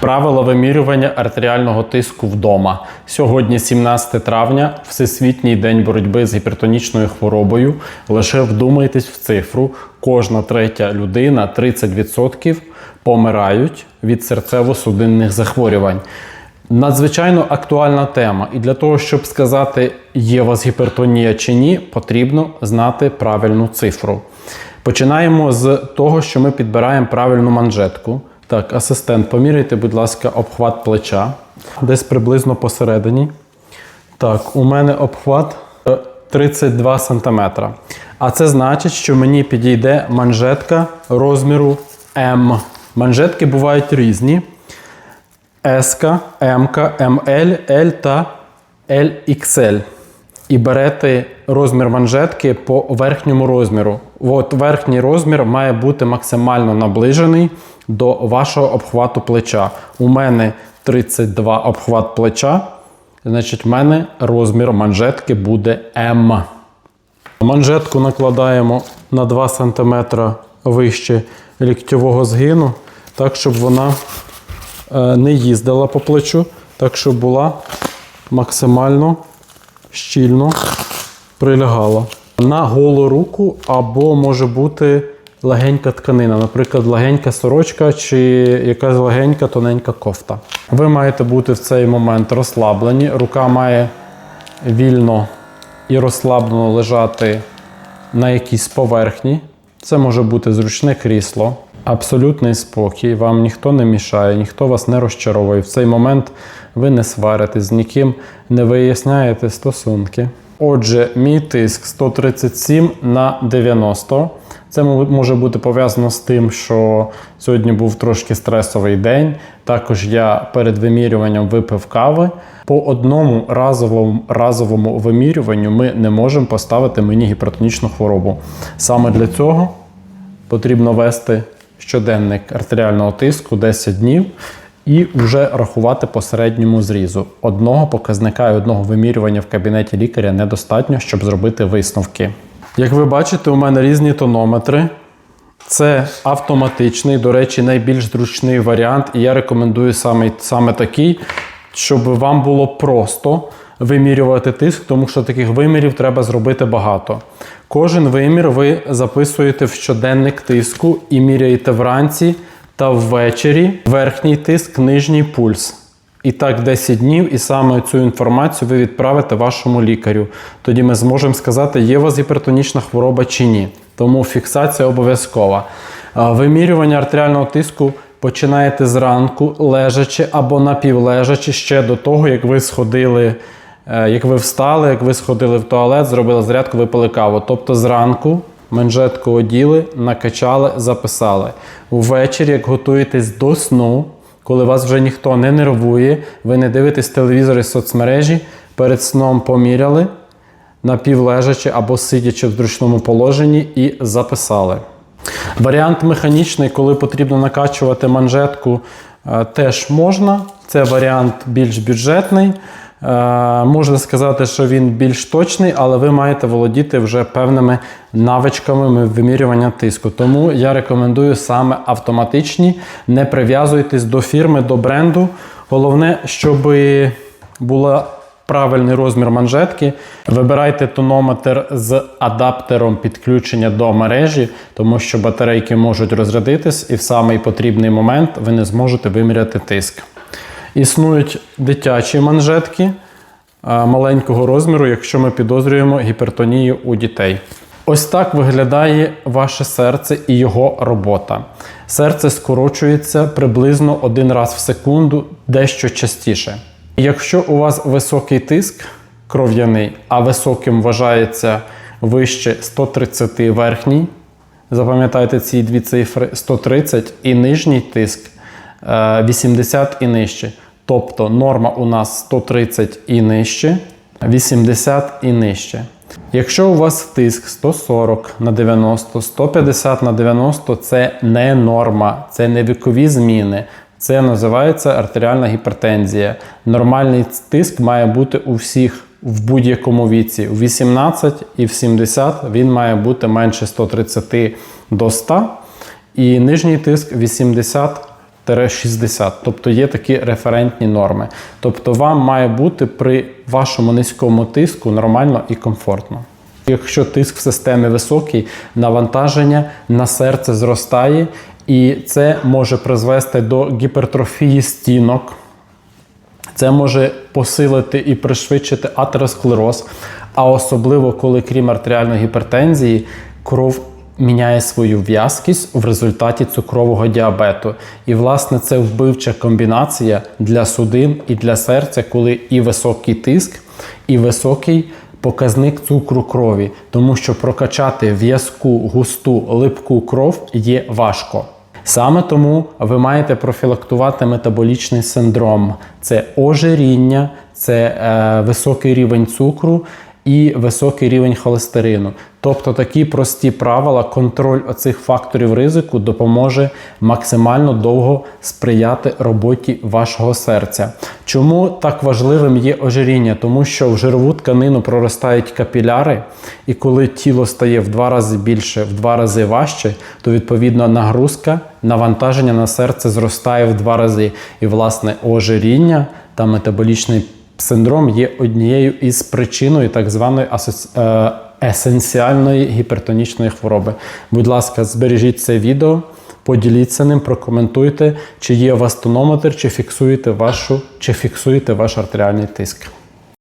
Правила вимірювання артеріального тиску вдома. Сьогодні, 17 травня, Всесвітній день боротьби з гіпертонічною хворобою. Лише вдумайтесь в цифру: кожна третя людина, 30% помирають від серцево-судинних захворювань. Надзвичайно актуальна тема, і для того, щоб сказати, є у вас гіпертонія чи ні, потрібно знати правильну цифру. Починаємо з того, що ми підбираємо правильну манжетку. Так, асистент, поміряйте, будь ласка, обхват плеча. Десь приблизно посередині. Так, у мене обхват е, 32 см. А це значить, що мені підійде манжетка розміру М. Манжетки бувають різні. S, M, ML, L та LXL. І берете розмір манжетки по верхньому розміру. От верхній розмір має бути максимально наближений до вашого обхвату плеча. У мене 32 обхват плеча, значить, в мене розмір манжетки буде М. Манжетку накладаємо на 2 см вище ліктьового згину, так, щоб вона е, не їздила по плечу, так, щоб була максимально щільно прилягала. На голу руку або може бути легенька тканина, наприклад, легенька сорочка чи якась легенька тоненька кофта. Ви маєте бути в цей момент розслаблені, рука має вільно і розслаблено лежати на якійсь поверхні. Це може бути зручне крісло, абсолютний спокій, вам ніхто не мішає, ніхто вас не розчаровує. В цей момент ви не сваритесь з ніким, не виясняєте стосунки. Отже, мій тиск 137 на 90. Це може бути пов'язано з тим, що сьогодні був трошки стресовий день. Також я перед вимірюванням випив кави. По одному разовому, разовому вимірюванню ми не можемо поставити мені гіпертонічну хворобу. Саме для цього потрібно вести щоденник артеріального тиску 10 днів і вже рахувати по середньому зрізу. Одного показника і одного вимірювання в кабінеті лікаря недостатньо, щоб зробити висновки. Як ви бачите, у мене різні тонометри. Це автоматичний, до речі, найбільш зручний варіант, і я рекомендую саме, саме такий, щоб вам було просто вимірювати тиск, тому що таких вимірів треба зробити багато. Кожен вимір ви записуєте в щоденник тиску і міряєте вранці та ввечері верхній тиск, нижній пульс. І так 10 днів, і саме цю інформацію ви відправите вашому лікарю. Тоді ми зможемо сказати, є у вас гіпертонічна хвороба чи ні. Тому фіксація обов'язкова. Вимірювання артеріального тиску починаєте зранку, лежачи або напівлежачи ще до того, як ви сходили, як ви встали, як ви сходили в туалет, зробили зарядку, випили каву. Тобто зранку манжетку оділи, накачали, записали. Увечері, як готуєтесь до сну, коли вас вже ніхто не нервує, ви не дивитесь телевізор і соцмережі, перед сном поміряли, напівлежачи або сидячи в зручному положенні і записали. Варіант механічний, коли потрібно накачувати манжетку, е, теж можна. Це варіант більш бюджетний. Е, Можна сказати, що він більш точний, але ви маєте володіти вже певними навичками вимірювання тиску. Тому я рекомендую саме автоматичні. Не прив'язуйтесь до фірми, до бренду. Головне, щоб була правильний розмір манжетки. Вибирайте тонометр з адаптером підключення до мережі, тому що батарейки можуть розрядитись, і в самий потрібний момент ви не зможете виміряти тиск. Існують дитячі манжетки маленького розміру, якщо ми підозрюємо гіпертонію у дітей. Ось так виглядає ваше серце і його робота. Серце скорочується приблизно один раз в секунду, дещо частіше. Якщо у вас високий тиск кров'яний, а високим вважається вище 130 верхній, запам'ятайте ці дві цифри 130 і нижній тиск е, 80 і нижче. Тобто норма у нас 130 і нижче, 80 і нижче. Якщо у вас тиск 140 на 90, 150 на 90 це не норма, це не вікові зміни. Це називається артеріальна гіпертензія. Нормальний тиск має бути у всіх в будь-якому віці. У 18 і в 70 він має бути менше 130 до 100. І нижній тиск 80-90 40-60. Тобто є такі референтні норми. Тобто вам має бути при вашому низькому тиску нормально і комфортно. Якщо тиск в системі високий, навантаження на серце зростає, і це може призвести до гіпертрофії стінок. Це може посилити і пришвидшити атеросклероз, а особливо коли, крім артеріальної гіпертензії, кров міняє свою в'язкість в результаті цукрового діабету. І, власне, це вбивча комбінація для судин і для серця, коли і високий тиск, і високий показник цукру крові, тому що прокачати в'язку, густу, липку кров є важко. Саме тому ви маєте профілактувати метаболічний синдром: це ожиріння, це е, високий рівень цукру і високий рівень холестерину. Тобто такі прості правила, контроль оцих факторів ризику допоможе максимально довго сприяти роботі вашого серця. Чому так важливим є ожиріння? Тому що в жирову тканину проростають капіляри, і коли тіло стає в два рази більше, в два рази важче, то відповідно нагрузка, навантаження на серце зростає в два рази. І, власне, ожиріння та метаболічний синдром є однією із причиною так званої асоці... е, есенціальної гіпертонічної хвороби. Будь ласка, збережіть це відео, поділіться ним, прокоментуйте, чи є у вас тонометр, чи фіксуєте вашу, чи фіксуєте ваш артеріальний тиск.